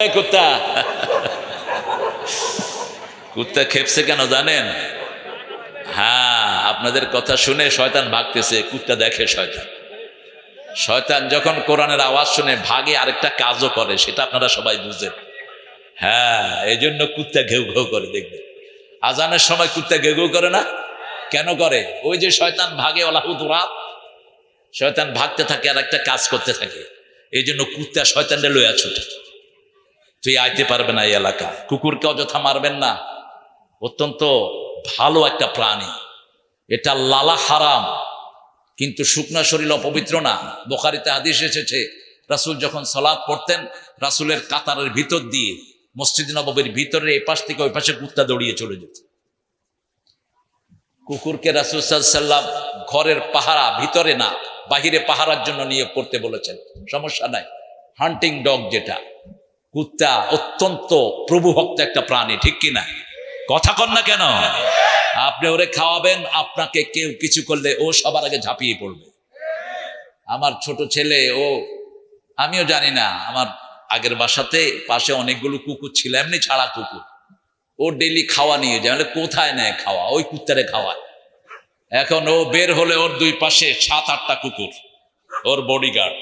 কুত্তা। কুত্তা খেপছে কেন জানেন? হ্যাঁ আপনাদের কথা শুনে শয়তান ভাগতেছে, কুত্তা দেখে শয়তান। শয়তান যখন কোরআনের আওয়াজ শুনে ভাগে আরেকটা কাজও করে, সেটা আপনারা সবাই বুঝেন। হ্যাঁ এই জন্য কুত্তা ঘেউ ঘেউ করে, দেখবেন। আজানের সময় কুত্তা ঘেউ ঘেউ করে না? কেন করে? ওই যে শয়তান ভাগে ওলাহুদুরাত শয়তান ভাগতে থাকে আর একটা কাজ করতে থাকে। এই জন্য কুত্তা শয়তানটা লইয়া ছুটে। তুই আইতে পারবে না এই এলাকা। কুকুরকে অযথা মারবেন না। অত্যন্ত ভালো একটা প্রাণী। এটা লালা হারাম, কিন্তু শুকনা শরীর অপবিত্র না। বোখারিতে হাদিস এসেছে, রাসুল যখন সলাদ পড়তেন, রাসুলের কাতারের ভিতর দিয়ে, মসজিদ নবীর ভিতরে এই পাশ থেকে ওই পাশে কুত্তা দৌড়িয়ে চলে যেত। কুকুরকে রাসুল সাল্লাম ঘরের পাহারা, ভিতরে না, বাহিরে পাহারার জন্য নিয়ে পড়তে বলেছেন। সমস্যা নাই। হান্টিং ডগ যেটা। কুত্তা অত্যন্ত প্রভুভক্ত একটা প্রাণী, ঠিক কিনা কথা কন না কেন? আপনি ওরে খাওয়াবেন, আপনাকে কেউ কিছু করলে ও সবার আগে ঝাঁপিয়ে পড়বে। আমার ছোট ছেলে, ও, আমিও জানি না, আমার আগের বাসাতে পাশে অনেকগুলো কুকুর ছিল, এমনি ছাড়া কুকুর। ও ডেলি খাওয়া নিয়ে যায় কোথায় নেয় খাওয়া? ওই কুত্তারে খাওয়ায়। এখন ও বের হলে ওর দুই পাশে সাত, আটটা কুকুর, ওর বডিগার্ড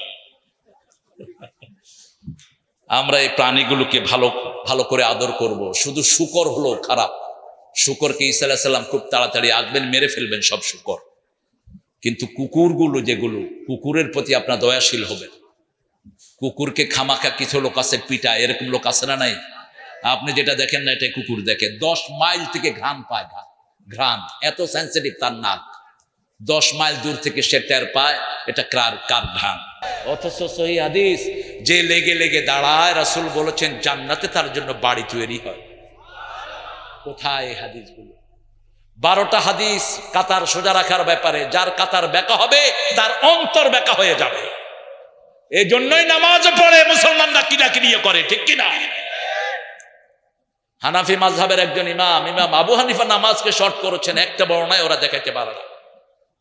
আমরা এই প্রাণীগুলোকে ভালো ভালো করে আদর করব। শুধু শুকর হলো খারাপ। শুকরকে ইসা সাল্লাম খুব তাড়াতাড়ি আঁকবেন মেরে ফেলবেন সব শুকর। কিন্তু কুকুরগুলো যেগুলো, কুকুরের প্রতি আপনার দয়াশীল হবেন। কুকুরকে খামাখা কিছু লোক আছে পিটা এরকম লোক আছে না নাই? আপনি যেটা দেখেন না এটা কুকুর দেখে দশ মাইল থেকে ঘ্রাণ পায়, ঘ্রাণ এত সেন্সিটিভ তার নাক। দশ মাইল দূর থেকে সে টের পায়, এটা কার কার ঘ্রাণ। অথচ সহি হাদিস যে লেগে লেগে দাঁড়ায়, রাসুল বলেছেন, জান্নাতে তার জন্য বাড়ি তৈরি হয়। কোথায় হাদিসগুলো? বারোটা হাদিস কাতার সোজা রাখার ব্যাপারে, যার কাতার বেকা হবে, তার অন্তর বেকা হয়ে যাবে। এই জন্যই নামাজ পড়ে, মুসলমানরা কিনা কিনিয়ে করে, ঠিক কিনা? হানাফি মাঝহাবের একজন ইমাম ইমাম আবু হানিফা নামাজকে শর্ট করেছেন, একটা বর্ণায় ওরা দেখাইতে পারে না।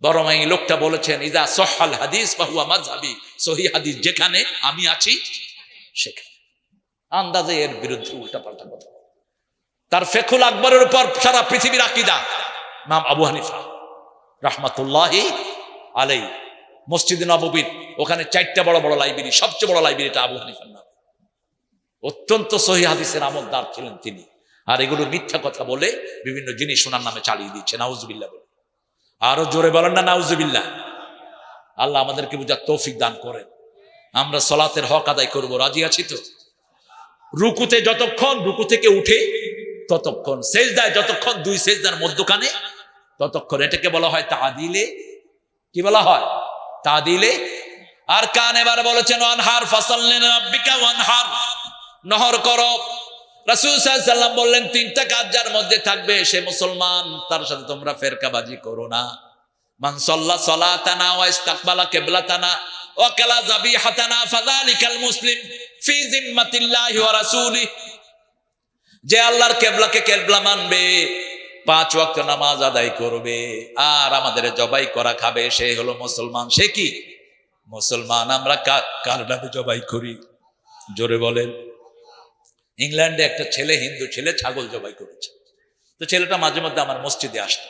বরং এই লোকটা বলেছেন, ইদা সহাল হাদিস বাহুয়া মাঝহাবি সহি হাদিস যেখানে আমি আছি, সেখানে। আন্দাজে এর বিরুদ্ধে উল্টা পাল্টা কথা তার ফেকুল আকবরের উপর সারা পৃথিবীর আকিদা। ইমাম আবু হানিফা রহমাতুল্লাহি আলাই মসজিদ নববীর, ওখানে চারটা বড় বড় লাইব্রেরি, সবচেয়ে বড় লাইব্রেরিটা আবু হানিফার নাম। অত্যন্ত সহি হাদিসের আমলদার ছিলেন তিনি। আর এগুলো মিথ্যা কথা বলে বিভিন্ন জিনিস ওনার নামে চালিয়ে দিচ্ছে। নাউজুবিল্লাহ বলে। আরও জোরে বলেন না, নাউজুবিল্লাহ। আল্লাহ আমাদেরকে বুঝার তৌফিক দান করেন। আমরা সলাতের হক আদায় করব, রাজি আছি তো? রুকুতে যতক্ষণ, রুকু থেকে উঠে ততক্ষণ শেষ সেজদায় যতক্ষণ, দুই শেষ সেজদার মধ্যখানে ততক্ষণ। এটাকে বলা হয় তা দিলে কি বলা হয়? তা দিলে আর কান এবার বলেছেন রাব্বিকা, ওয়ানহার। নহর করো রাসূল বললেন, তিনটা কাজ যার মধ্যে থাকবে, সে মুসলমান, তার সাথে তোমরা ফেরকাবাজি করো না। যাবিহাতানা ফাযালিকাল মুসলিম যে আল্লাহর কেবলাকে কেবলা মানবে, পাঁচ ওয়াক্ত নামাজ আদায় করবে, আর আমাদের জবাই করা খাবে, সে হলো মুসলমান। সে কি? মুসলমান, আমরা কার নামে জবাই করি? জোরে বলেন। ইংল্যান্ডে একটা ছেলে, হিন্দু ছেলে ছাগল জবাই করেছে। তো ছেলেটা মাঝে মধ্যে আমার মসজিদে আসতো।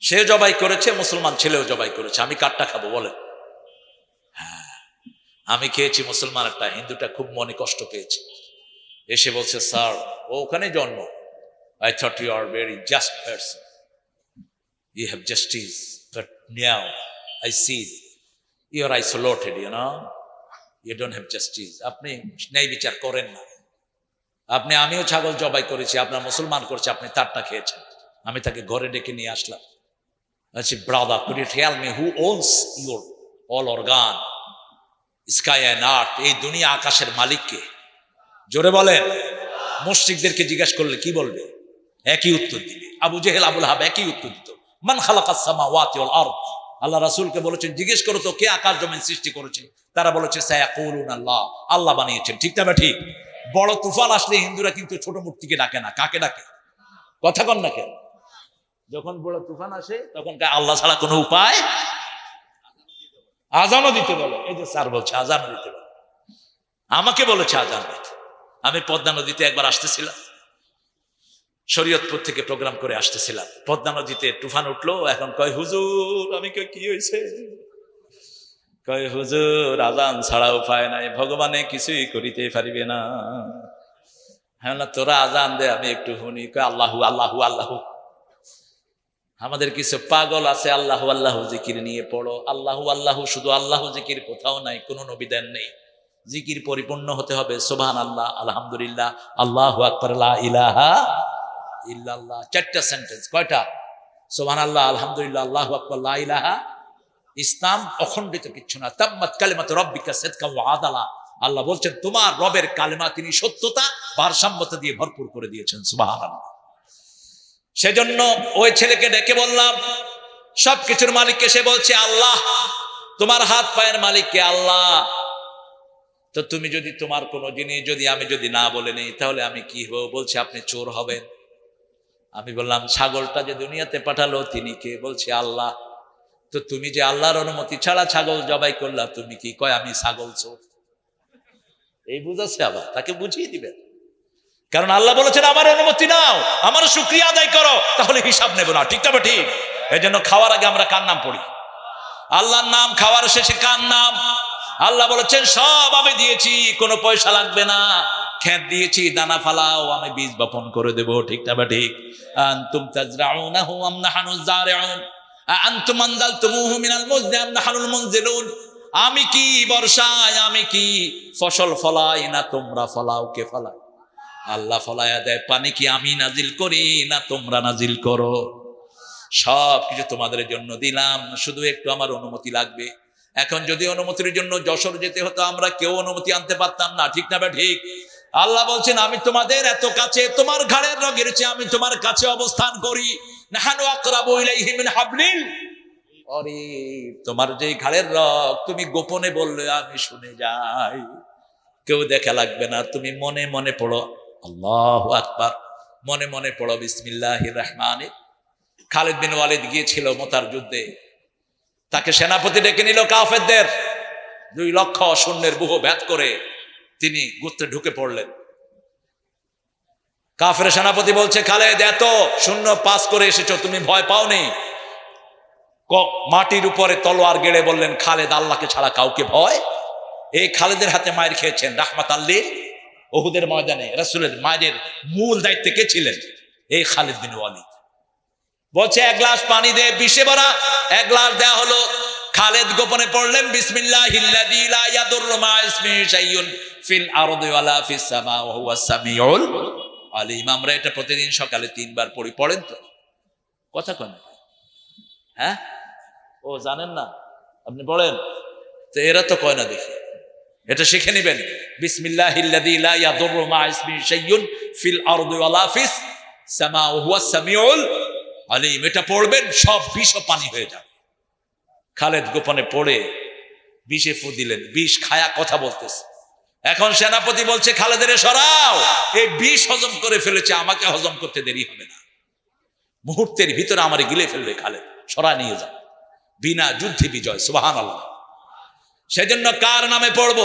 সে জবাই করেছে, মুসলমান ছেলেও জবাই করেছে। আমি কাঠটা খাব, বলে। হ্যাঁ আমি খেয়েছি মুসলমান একটা, হিন্দুটা খুব মনে কষ্ট পেয়েছে। এসে বলছে, স্যার, ও ওখানে জন্ম। I thought you are very just person you have justice but now I see you are isolated you know you don't have justice আপনি ন্যায় বিচার করেন না। আপনি, আমিও ছাগল জবাই করেছি, আপনার মুসলমান করছে, আপনি তারটা খেয়েছেন। আমি তাকে ঘরে ডেকে নিয়ে আসলাম। আচ্ছা brother me who owns your all organ sky and earth এই দুনিয়া আকাশের মালিককে জোরে বলেন। মুশরিকদেরকে জিজ্ঞেস করলে কি বলবে? একই উত্তর দিবে। আবু জেহেল, আবুল হাব একই উত্তর দিত। মান খালাকাস সামাওয়াতি ওয়াল আরদ। আল্লাহ রাসূলকে বলেছেন, জিজ্ঞেস করো তো, কে আকাশ জমিন সৃষ্টি করেছে? তারা বলেছে সায়াকুলুন আল্লাহ আল্লাহ বানিয়েছেন। ঠিক না ঠিক? বড় তুফান আসলে হিন্দুরা কিন্তু ছোট মূর্তিকে ডাকে না। কাকে ডাকে? কথা কন না কেন? যখন বড় তুফান আসে, তখন আল্লাহ ছাড়া কোনো উপায়? আজানও দিতে বলে। এই যে স্যার বলছে, আজানও দিতে বলে। আমাকে বলেছে আজান দিতে। আমি পদ্মা নদীতে একবার আসতেছিলাম। শরীয়তপুর থেকে প্রোগ্রাম করে আসতেছিলাম। পদ্মা নদীতে তুফান উঠল। এখন কয়, হুজুর, আমি কই কি হয়েছে কয়, হুজুর, আজান ছাড়া উপায় নাই, ভগবানে কিছুই করিতে পারিবে না। হ্যাঁ না, তোরা আজান দে, আমি একটু শুনি, কয়, আল্লাহু আল্লাহু আল্লাহু। আমাদের কিছু পাগল আছে, আল্লাহ আল্লাহ জিকির নিয়ে পড়ো। আল্লাহু, আল্লাহ, শুধু আল্লাহ জিকির কোথাও নাই, কোনো নবিদান নেই। জিকির পরিপূর্ণ হতে হবে সোভান আল্লাহ আলহামদুলিল্লাহ। আল্লাহ আকবর, লা ইলাহা ইল্লাল্লাহ। চারটা সেন্টেন্স কয়টা? সোভান আল্লাহ আলহামদুলিল্লাহ, আল্লাহ আকবর ইলাহা ইসলাম অখণ্ডিত কিচ্ছু না। তাম্মাত কালিমাত রব্বিকা সিদকা ওয়া আদালা। আল্লাহ বলছেন, তোমার রবের কালেমা তিনি সত্যতা, ভারসাম্যতা দিয়ে ভরপুর করে দিয়েছেন। সুবহানাল্লাহ। সেজন্য ওই ছেলেকে ডেকে বললাম, সবকিছুর মালিককে সে বলছে, আল্লাহ, তোমার হাত পায়ের মালিককে আল্লাহ। তো তুমি যদি তোমার কোনো জিনিস যদি আমি যদি না বলে নেই, তাহলে আমি কি হব? বলছে, আপনি চোর হবেন। আমি বললাম, ছাগলটা যে দুনিয়াতে পাঠালো, তিনি কে? বলছে, আল্লাহ তো তুমি যে আল্লাহর অনুমতি ছাড়া ছাগল জবাই করলা, তুমি কি কয়, আমি ছাগল চোর? এই বুঝাচ্ছে আবার, তাকে বুঝিয়ে দিবেন কারণ আল্লাহ বলেছেন, আমার অনুমতি নাও, আমার শুক্রিয়া আদায় করো, তাহলে হিসাব নেব না। ঠিক তবে ঠিক? এই জন্য খাওয়ার আগে আমরা কার নাম পড়ি? আল্লাহর নাম খাওয়ার শেষে কার নাম? আল্লাহ বলেছেন, সব আমি দিয়েছি, কোনো পয়সা লাগবে না। খেত দিয়েছি, দানা ফালাও, আমি বীজ বপন করে দেব। ঠিক না বা ঠিক? আনতুম তাজরাউনাহু আম নাহনু জারিউন। আম কি বর্ষায়, আমি কি ফসল ফলাই না তোমরা ফলাও কে ফলায় আল্লাহ ফলায়া দেয়, পানি কি আমি নাজিল করি না তোমরা নাজিল করো? সব কিছু তোমাদের জন্য দিলাম, শুধু একটু আমার অনুমতি লাগবে। এখন যদি অনুমতির জন্য যশোর যেতে হতো, আমরা কেউ অনুমতি আনতে পারতাম না, ঠিক না ঠিক? আল্লাহ বলছেন, আমি তোমাদের এত কাছে, তোমার ঘাড়ের রগের চেয়ে আমি তোমার কাছে অবস্থান করি। নাহানু আকরাবু ইলাইহি মিন হাবলিল অরে তোমার যে ঘাড়ের রগ তুমি গোপনে বললে, আমি শুনে যাই। কেউ দেখা লাগবে না, তুমি মনে মনে পড়ো, আল্লাহ আকবার। মনে মনে পড়ো বিসমিল্লাহ রহমানে খালিদ বিন ওয়ালিদ গিয়েছিল মোতার যুদ্ধে। তাকে সেনাপতি ডেকে নিল কাফেরদের। দুই লক্ষ শূন্যের বুহ ভেদ করে তিনি গুত্রে ঢুকে পড়লেন। কাফের সেনাপতি বলছে, খালেদ, এত শূন্য পাস করে এসেছ, তুমি ভয় পাওনি? মাটির উপরে তলোয়ার গেড়ে বললেন, খালেদ, আল্লাহকে ছাড়া কাউকে ভয়? এই খালেদের হাতে মায়ের খেয়েছেন, রাহমাত আল্লির ওহুদের ময়দানে, রাসুলের মায়ের মূল দায়িত্বে কে ছিলেন? এই খালিদ বিন ওয়ালিদ। বলছে, এক গ্লাস পানি দে বিষে ভরা এক গ্লাস দেয়া হলো, খালেদ গোপনে পড়লেন বিসমিল্লাহ আলিম আমরা এটা প্রতিদিন সকালে তিনবার পড়ি। পড়েন তো? কথা কোন। হ্যাঁ? ও, জানেন না। আপনি পড়েন। তো এরা তো কয় না দেখি। এটা শিখে নেবেন। আলিম। এটা পড়বেন, সব বিষ ও পানি হয়ে যাবে। খালেদ গোপনে পড়ে, বিষে ফু দিলেন। বিষ খায়া কথা বলতেছে। এখন সেনাপতি বলছে, খালেদের সরাও। এই বিষ হজম করে ফেলেছে, আমাকে হজম করতে দেরি হবে না। মুহূর্তের ভিতরে আমার গিলে ফেলবে খালেদ সরা নিয়ে যাও। বিনা যুদ্ধে বিজয় সুবাহান আল্লাহ সেজন্য কার নামে পড়ব?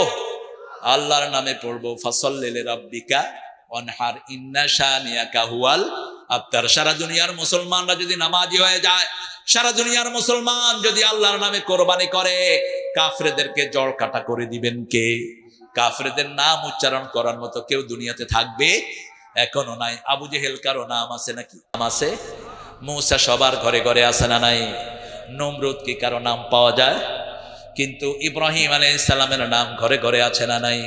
আল্লাহর নামে পড়ব। ফসল্লেলে রব্বিকা অনহার ইন্না শানিয়াকা হুয়াল আফতার সারা দুনিয়ার মুসলমানরা যদি নামাজি হয়ে যায়, সারা দুনিয়ার মুসলমান যদি আল্লাহর নামে কোরবানি করে, কাফরেদেরকে জড় কাটা করে দিবেন কে? কাফরেদের নাম উচ্চারণ করার মতো কেউ দুনিয়াতে থাকবে এখনও নাই। আবু জেহেল কারও নাম আছে নাকি? নাম আছে। মৌসা সবার ঘরে ঘরে আছে না নাই? নমরুদ কি কারও নাম পাওয়া যায়? কিন্তু ইব্রাহিম আলাই ইসলামের নাম ঘরে ঘরে আছে না নাই?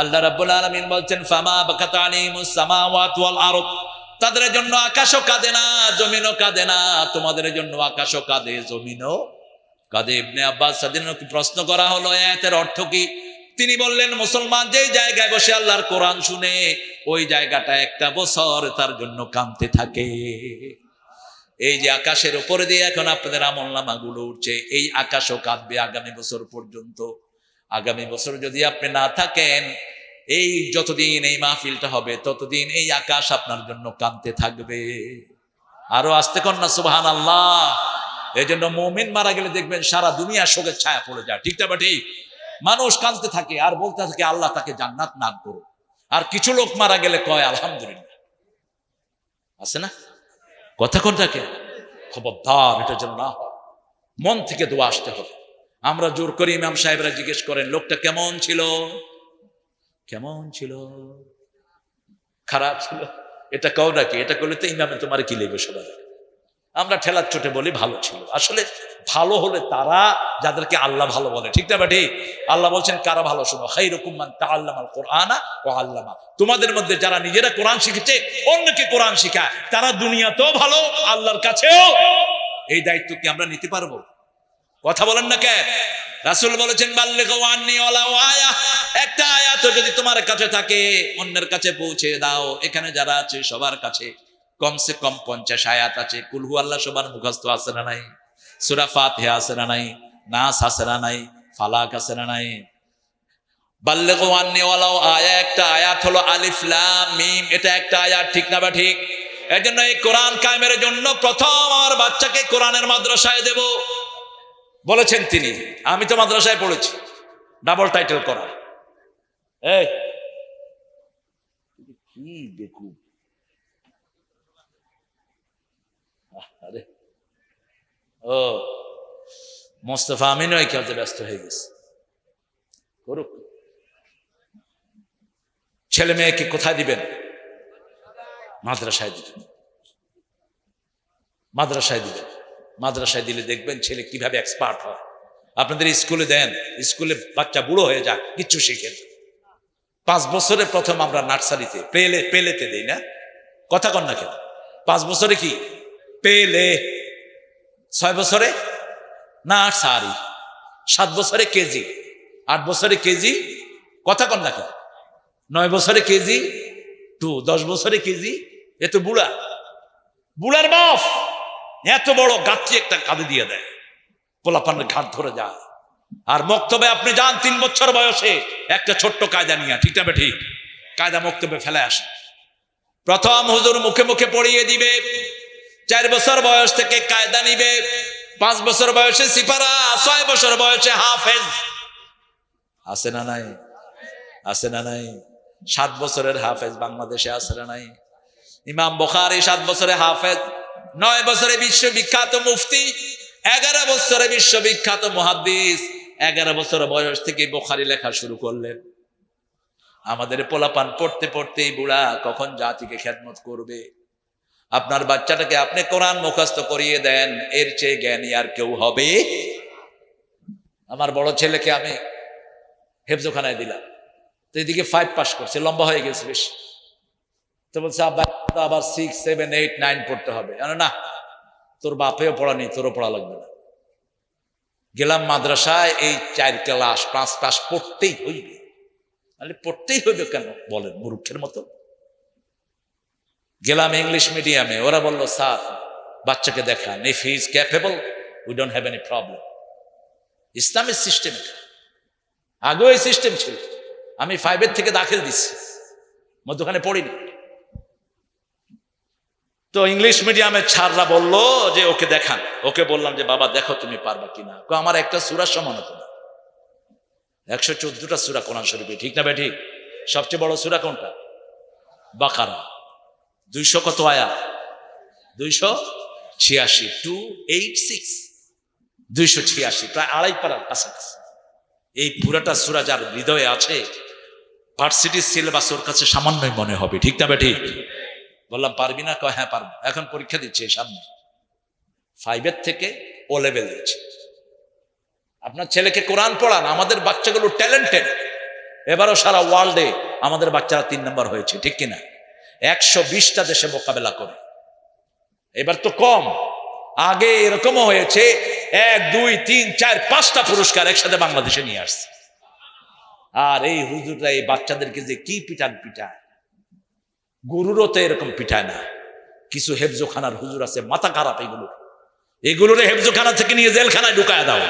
আল্লাহ রাব্বুল আলামিন বলছেন, ফামা বাকাত আলাইহিমুস সামাওয়াত ওয়াল আরদ। তাদের জন্য আকাশও কাঁদে না, জমিনও কাঁদে না। তোমাদের জন্য আকাশও কাঁদে, জমিনও কাঁদে। ইবনে আব্বাস প্রশ্ন করা হলো, এতের অর্থ কি? তিনি বললেন, মুসলমান যেই জায়গায় বসে আল্লাহর কোরআন শুনে, ওই জায়গাটা একটা বছর তার জন্য কাঁদতে থাকে। এই যে আকাশের উপরে দিয়ে এখন আপনাদের আমল নামাগুলো উঠছে, এই আকাশও কাঁদবে আগামী বছর পর্যন্ত। আগামী বছর যদি আপনি না থাকেন, এই যতদিন এই মাহফিলটা হবে, ততদিন এই আকাশ আপনার জন্য কাঁদতে থাকবে। আরও আসতে না সুবহান আল্লাহ এই জন্য মমিন মারা গেলে দেখবেন সারা দুনিয়া শোকের ছায়া পড়ে যায়। ঠিকটা বা ঠিক? মানুষ কাঁদতে থাকে, আর বলতে থাকে, আল্লাহ তাকে জান্নাত নাম করো আর কিছু লোক মারা গেলে কয়, আলহামদুলিল্লাহ। আছে না? কথা কোন থাকে? খবরদার, এটা যেন না মন থেকে দোয়া আসতে হবে। আমরা জোর করি ইমাম সাহেবরা জিজ্ঞেস করেন, লোকটা কেমন ছিল? কেমন ছিল? খারাপ ছিল? এটা কও নাকি? এটা করলে তো ইমামে তোমার কি লেগে সবাই আমরা ঠেলার চোটে বলি ভালো ছিল। আসলে ভালো হলে তারা যাদেরকে আল্লাহ ভালো বলে, ঠিক না ঠিক আল্লাহ বলছেন, কারা ভালো শোনো? খাই রকম তা আল্লাহ কোরআনা ও আল্লামা। তোমাদের মধ্যে যারা নিজেরা কোরআন শিখেছে, অন্যকে কোরআন শিখায়। তারা দুনিয়াতেও ভালো, আল্লাহর কাছেও। এই দায়িত্ব কি আমরা নিতে পারব? কথা বলেন না কেন? রাসুল বলেছেন একটা আয়াত যদি তোমার কাছে থাকে, অন্যের কাছে পৌঁছে দাও। এখানে যারা আছে, সবার কাছে। কমসে কম পঞ্চাশ আয়াত আছে। কুলহু আল্লাহ সবার মুখস্থ আছে না নাই? সুরা ফাতিহা আছে না নাই? নাস আছে না নাই? ফালাক আছে না নাই? বাল্যে আন্নি আয়া একটা আয়াত হলো আলিফ লাম মিম। এটা একটা আয়াত, ঠিক না বা ঠিক? এই জন্য এই কোরআন কায়েমের জন্য প্রথম আমার বাচ্চাকে কোরআনের মাদ্রাসায় দেব। বলেছেন তিনি, আমি তো মাদ্রাসায় পড়েছি। ডাবল টাইটেল করা। এই, কি দেখু আরে ও, মোস্তফা আমিনও এই খেলতে ব্যস্ত হয়ে গেছে। করুক। ছেলে মেয়েকে কোথায় দিবেন? মাদ্রাসায় দিবেন। মাদ্রাসায় দিবেন। মাদ্রাসায় দিলে দেখবেন ছেলে কীভাবে এক্সপার্ট হয়। আপনাদের স্কুলে দেন, স্কুলে বাচ্চা বুড়ো হয়ে যায় কিচ্ছু শিখেন পাঁচ বছরে প্রথম আমরা নার্সারিতে, পেলে, পেলেতে দেই না। কথা কন না কেন? পাঁচ বছরে কি? পেলে। ছয় বছরে না সারি? সাত বছরে কেজি। আট বছরে কেজি, কথা কন না কেন? নয় বছরে কেজি টু দশ বছরে কেজি, এ তো বুড়া। বুড়ার বাপ এত বড় গাত্রী একটা কাঁধে দিয়ে দেয়। পোলাপানের ঘাট ধরে যায়। আর মক্তবে আপনি যান তিন বছর বয়সে, একটা ছোট্ট কায়দা নিয়ে ঠিক না ঠিক? কায়দা মক্তবে ফেলে আসে। প্রথম হুজুর মুখে মুখে পড়িয়ে দিবে চার বছর বয়স থেকে কায়দা নিবে, পাঁচ বছর বয়সে সিপারা, ছয় বছর বয়সে হাফেজ। আছে না নাই? আছে না নাই? সাত বছরের হাফেজ বাংলাদেশে আছে না নাই? ইমাম বখারি সাত বছরে হাফেজ, নয় বছরে বিশ্ববিখ্যাত মুফতি, এগারো বছরে বিশ্ববিখ্যাত মহাদ্দিস, এগারো বছর বয়স থেকে বোখারি লেখা শুরু করলেন। আমাদের পোলাপান পড়তে পড়তেই বুড়া কখন জাতিকে খেদমত করবে? আপনার বাচ্চাটাকে আপনি কোরআন মুখস্থ করিয়ে দেন, এর চেয়ে জ্ঞানী আর কেউ হবে। আমার বড় ছেলেকে আমি হেফজোখানায় দিলাম। তো এদিকে ফাইভ পাস করছে, লম্বা হয়ে গেছে বেশ। তো বলছে, আব্বা আবার সিক্স সেভেন এইট নাইন পড়তে হবে। না, তোর বাপেও পড়া নেই তোরও পড়া লাগবে না। গেলাম মাদ্রাসায়, এই চার ক্লাস, পাঁচ ক্লাস পড়তেই হইবে। পড়তেই হইবে কেন? বলেন, মূর্খের মতো। গেলাম ইংলিশ মিডিয়ামে ওরা বলল, স্যার, বাচ্চাকে দেখান। If he is capable we don't have any problem ইসলামের সিস্টেম আগেও এই সিস্টেম ছিল। আমি ফাইভের থেকে দাখিল দিচ্ছি। মধ্যখানে পড়িনি। তো ইংলিশ মিডিয়ামের ছাড়রা বলল যে, ওকে দেখান। ওকে বললাম যে, বাবা, দেখো তুমি পারবা কিনা? আমার একটা সুরার সমান হতো না একশো চোদ্দটা সুরা কোরআন শরীফে। ঠিক না বে সবচেয়ে বড় সুরা কোনটা? বাকারা। দুইশো কত আয়া? দুইশো ছিয়াশি টু এইট সিক্স দুইশো ছিয়াশি, প্রায় আড়াই পাড়ার কাছাকাছি। এই পুরাটা সুরা যার হৃদয়ে আছে ভার্সিটির সিলেবাস ওর কাছে সামান্যই মনে হবে, ঠিক না ঠিক বললাম, পারবি না? কয় হ্যাঁ পারব। এখন পরীক্ষা দিচ্ছে সামনে। ফাইভের থেকে ও লেভেল দিচ্ছে। আপনার ছেলেকে কোরআন পড়ান, আমাদের বাচ্চাগুলো ট্যালেন্টেড এবারও সারা ওয়ার্ল্ডে আমাদের বাচ্চারা তিন নম্বর হয়েছে, ঠিক কিনা? একশো বিশটা দেশে মোকাবেলা করে। এবার তো কম। আগে এরকমও হয়েছে, এক, দুই, তিন, চার, পাঁচটা পুরস্কার একসাথে বাংলাদেশে নিয়ে আসছে। আর এই হুজুররা, এই বাচ্চাদেরকে যে কি পিটান পিটায়? গরুরও তো এরকম পিঠায় না। কিছু হেফজোখানার হুজুর আছে, মাথা খারাপ এগুলো এগুলোর হেফজোখানা থেকে নিয়ে জেলখানায় ঢুকায় দাও।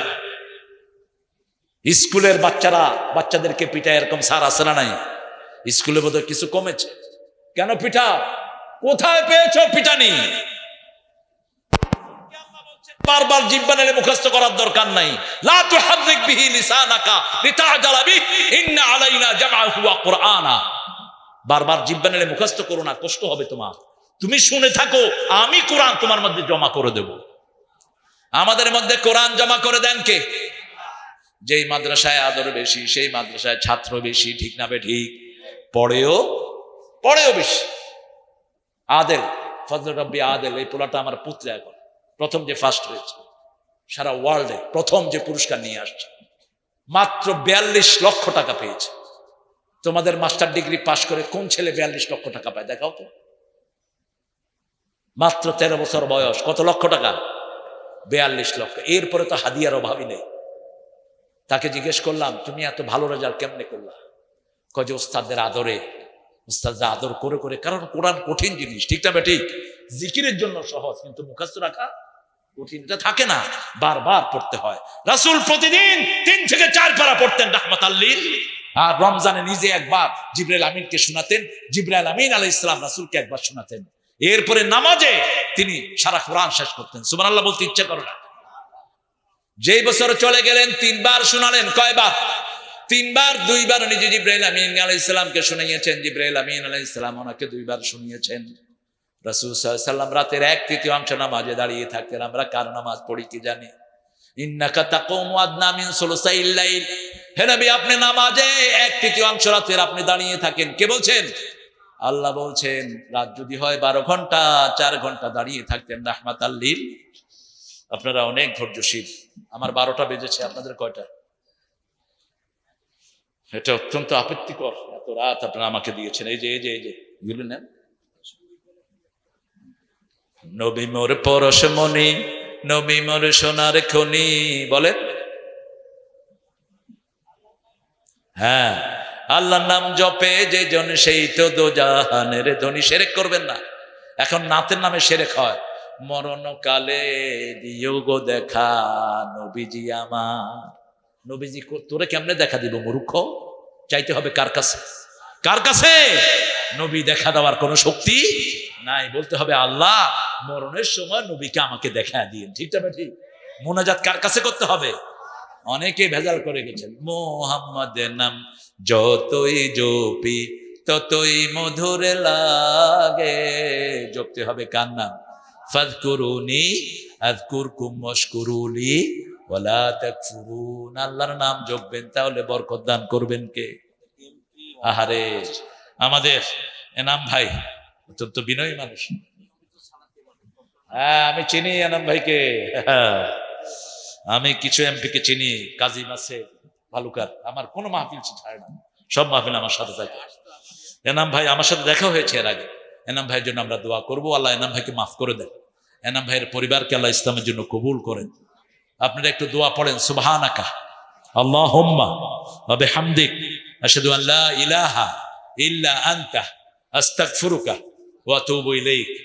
স্কুলের বাচ্চারা, বাচ্চাদেরকে পিঠায় এরকম সার আছে না নাই? স্কুলে বোধহয় কিছু কমেছে। কেন পিঠা? কোথায় পেয়েছ পিটানি বারবার মুখস্থ করার দরকার নাই। মুখস্থ করো না, কষ্ট হবে তোমার। তুমি শুনে থাকো, আমি কোরআন তোমার মধ্যে জমা করে দেব। আমাদের মধ্যে কোরআন জমা করে দেন কে? যেই মাদ্রাসায় আদর বেশি, সেই মাদ্রাসায় ছাত্র বেশি, ঠিক না বে ঠিক? পড়েও পড়েও বেশি। আদেল ফজল রব্বি আদেল, এই পোলাটা আমার পুত্র এখন। প্রথম যে ফার্স্ট হয়েছে, সারা ওয়ার্ল্ডে প্রথম যে পুরস্কার নিয়ে আসছে। মাত্র বিয়াল্লিশ লক্ষ টাকা পেয়েছে। তোমাদের মাস্টার ডিগ্রি পাশ করে কোন ছেলে বিয়াল্লিশ লক্ষ টাকা পায় দেখাও তো। মাত্র তেরো বছর বয়স, কত লক্ষ টাকা? বিয়াল্লিশ লক্ষ। এরপরে তো হাদিয়ার অভাবই নেই। তাকে জিজ্ঞেস করলাম, তুমি এত ভালো রেজাল্ট কেমনে করলা? কজ যে, ওস্তাদদের আদরে ওস্তাদরা আদর করে করে, কারণ কোরআন কঠিন জিনিস, ঠিক না ঠিক? জিকিরের জন্য সহজ, কিন্তু মুখাস্ত রাখা থাকে না, বারবার পড়তে হয়। রাসূল প্রতিদিন তিন থেকে চার পারা পড়তেন, রাহমাত আল্লিল। আর রমজানে নিজে একবার জিব্রাইল আমিনকে শোনাতেন, জিব্রাইল আমিন আলাই ইসলাম রাসূলকে একবার শোনাতেন। এরপরে নামাজে তিনি সারা কোরআন শেষ করতেন। সুবহানাল্লাহ, বলতে ইচ্ছা করে না। যেই বছর চলে গেলেন, তিনবার শোনালেন, কয়বার? তিনবার, দুইবার নিজে জিব্রাইল আমিন আলাই ইসলামকে শুনিয়েছেন। জিব্রাইল আমিন আলাই ইসলাম ওনাকে দুইবার শুনিয়েছেন। রাসূল সাল্লাম রাতের এক তৃতীয়াংশ নামাজে দাঁড়িয়ে থাকতেন। আমরা কার নামাজ পড়ি কি জানি? আপনি নামাজে এক তৃতীয়াংশ রাতের আপনি দাঁড়িয়ে থাকেন। কে বলছেন? আল্লাহ বলছেন, রাত যদি হয় বারো ঘণ্টা, চার ঘণ্টা দাঁড়িয়ে থাকতেন রাহমাত আল্লিল আপনারা অনেক ধৈর্যশীল। আমার বারোটা বেজেছে, আপনাদের কয়টা এটা অত্যন্ত আপত্তিকর। এত রাত আপনারা আমাকে দিয়েছেন। এই যে এই যে এই যে, এগুলো নেন। নবী মোর পরশ মনি নবী মোর সোনার খনি, বলেন? হ্যাঁ আল্লাহর নাম জপে যে জন সেই তো দোজাহানের ধনী। সেরেক করবেন না। এখন নাতের নামে সেরেক হয়। মরণ কালে দিও গো দেখা, নবীজি আমার। নবীজি তোরে কেমনে দেখা দিব, মূর্খ? চাইতে হবে কার কাছে? কার কাছে? নবী দেখা দেওয়ার কোনো শক্তি নাই। বলতে হবে, আল্লাহ, মরণের সময় নবীকে আমাকে দেখা দিন ঠিক না ঠিক মোনাজাত কার কাছে করতে হবে? অনেকে ভেজাল করে গেছেন। মোহাম্মদের নাম যতই জপি, ততই মধুর লাগে। জপতে হবে কার নাম? ফাদকুরুনি আযকুরকুম ওয়াশকুরুলি। আল্লাহর নাম জপবেন, তাহলে বরকত দান করবেন কে? আহারে, আমাদের এনাম ভাই, অত্যন্ত বিনয়ী মানুষ। হ্যাঁ আমি চিনি এনাম ভাইকে। আমি কিছু এমপি কে চিনি, কাজী মাসে ভালুকার। আমার কোনো মাহফিল ছাড়ে না। সব মাহফিল আমার সাথে থাকে। এনাম ভাই আমার সাথে দেখা হয়েছে এর আগে। এনাম ভাইয়ের জন্য আমরা দোয়া করব। আল্লাহ এনাম ভাইকে মাফ করে দেন। এনাম ভাইয়ের পরিবারকে আল্লাহ ইসলামের জন্য কবুল করেন। আপনারা একটু দোয়া পড়েন সুবাহান আকা আল্লাহ হোম্মা বাবে হামদিক আশহাদু আল্লাহ ইলাহা ইল্লা আন্তা, আস্তাগফিরুকা ওয়া ওয়াতুবু ইলাইক।